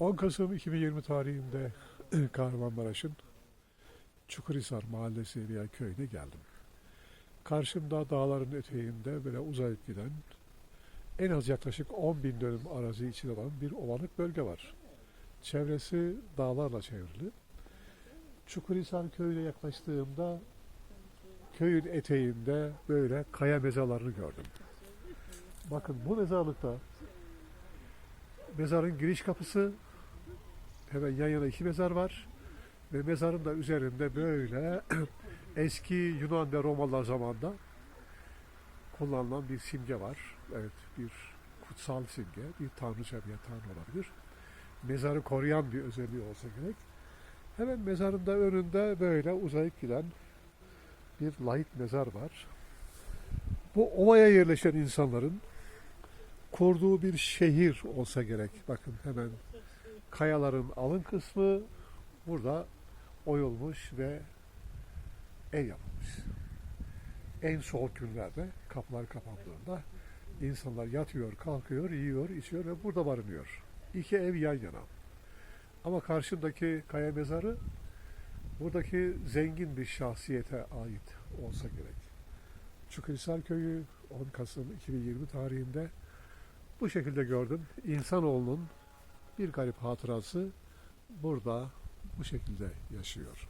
10 Kasım 2020 tarihinde Kahramanmaraş'ın Çukurhisar mahallesi veya köyüne geldim. Karşımda dağların eteğinde böyle uzayıp giden en az yaklaşık 10 bin dönüm arazi içinde olan bir ovanık bölge var. Çevresi dağlarla çevrili. Çukurhisar köyüne yaklaştığımda köyün eteğinde böyle kaya mezarlarını gördüm. Bakın bu mezarlıkta mezarın giriş kapısı hemen yan yana iki mezar var ve mezarın da üzerinde böyle eski Yunan ve Romalılar zamanında kullanılan bir simge var. Evet bir kutsal simge, bir tanrıça bir tanrı olabilir. Mezarı koruyan bir özelliği olsa gerek. Hemen mezarın da önünde böyle uzayıp giden bir lahit mezar var. Bu ovaya yerleşen insanların kurduğu bir şehir olsa gerek. Bakın hemen kayaların alın kısmı burada oyulmuş ve ev yapılmış. En soğuk günlerde kapılar kapandığında insanlar yatıyor, kalkıyor, yiyor, içiyor ve burada barınıyor. İki ev yan yana. Ama karşımdaki kaya mezarı buradaki zengin bir şahsiyete ait olsa gerek. Çukurhisar Köyü 10 Kasım 2020 tarihinde bu şekilde gördüm. İnsanoğlunun bir garip hatırası burada bu şekilde yaşıyor.